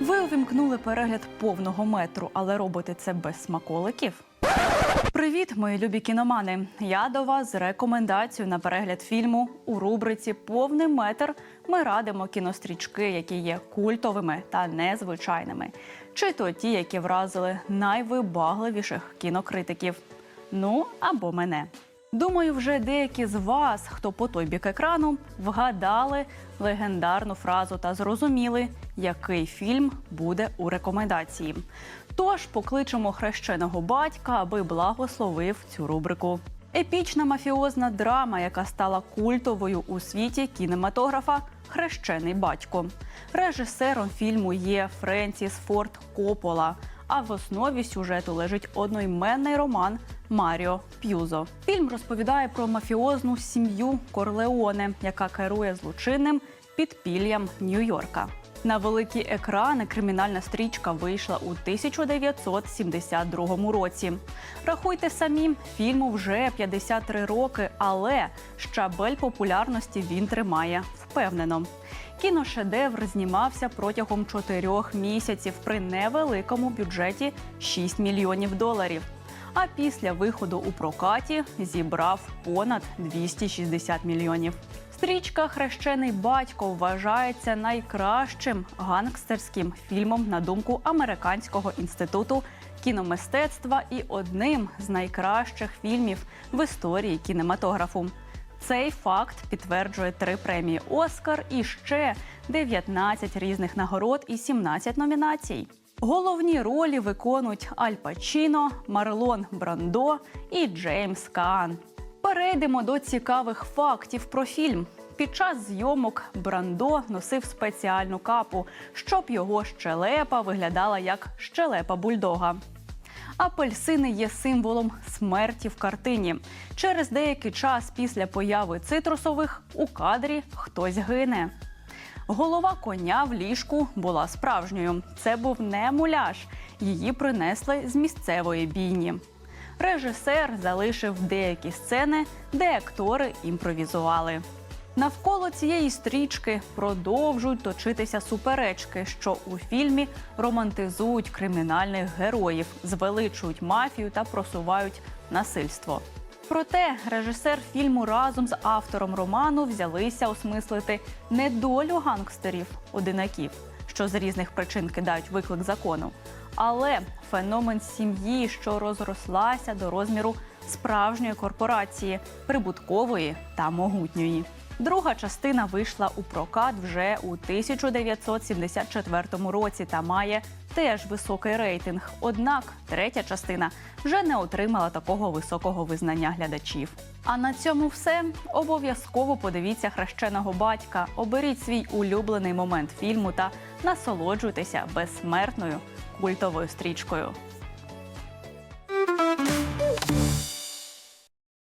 Ви увімкнули перегляд повного метру, але робите це без смаколиків. Привіт, мої любі кіномани! Я до вас з рекомендацією на перегляд фільму у рубриці Повний метр. Ми радимо кінострічки, які є культовими та незвичайними, чи то ті, які вразили найвибагливіших кінокритиків. Ну або мене. Думаю, вже деякі з вас, хто по той бік екрану, вгадали легендарну фразу та зрозуміли, який фільм буде у рекомендації. Тож покличемо хрещеного батька, аби благословив цю рубрику. Епічна мафіозна драма, яка стала культовою у світі кінематографа Хрещений батько. Режисером фільму є Френсіс Форд Коппола, а в основі сюжету лежить одноіменний роман Маріо П'юзо. Фільм розповідає про мафіозну сім'ю Корлеоне, яка керує злочинним підпіллям Нью-Йорка. На великі екрани кримінальна стрічка вийшла у 1972 році. Рахуйте самі, фільму вже 53 роки, але щабель популярності він тримає впевнено. Кіношедевр знімався протягом чотирьох місяців при невеликому бюджеті 6 мільйонів доларів. А після виходу у прокаті зібрав понад 260 мільйонів. Стрічка Хрещений батько вважається найкращим гангстерським фільмом на думку Американського інституту кіномистецтва і одним з найкращих фільмів в історії кінематографу. Цей факт підтверджує три премії Оскар і ще 19 різних нагород і 17 номінацій. Головні ролі виконують Аль Пачіно, Марлон Брандо і Джеймс Каан. Перейдемо до цікавих фактів про фільм. Під час зйомок Брандо носив спеціальну капу, щоб його щелепа виглядала як щелепа бульдога. Апельсини є символом смерті в картині. Через деякий час після появи цитрусових у кадрі хтось гине. Голова коня в ліжку була справжньою. Це був не муляж. Її принесли з місцевої бійні. Режисер залишив деякі сцени, де актори імпровізували. Навколо цієї стрічки продовжують точитися суперечки, що у фільмі романтизують кримінальних героїв, звеличують мафію та просувають насильство. Проте режисер фільму разом з автором роману взялися осмислити не долю гангстерів одинаків, що з різних причин кидають виклик закону, але феномен сім'ї, що розрослася до розміру справжньої корпорації, прибуткової та могутньої. Друга частина вийшла у прокат вже у 1974 році та має теж високий рейтинг. Однак третя частина вже не отримала такого високого визнання глядачів. А на цьому все. Обов'язково подивіться хрещеного батька, оберіть свій улюблений момент фільму та насолоджуйтеся безсмертною культовою стрічкою.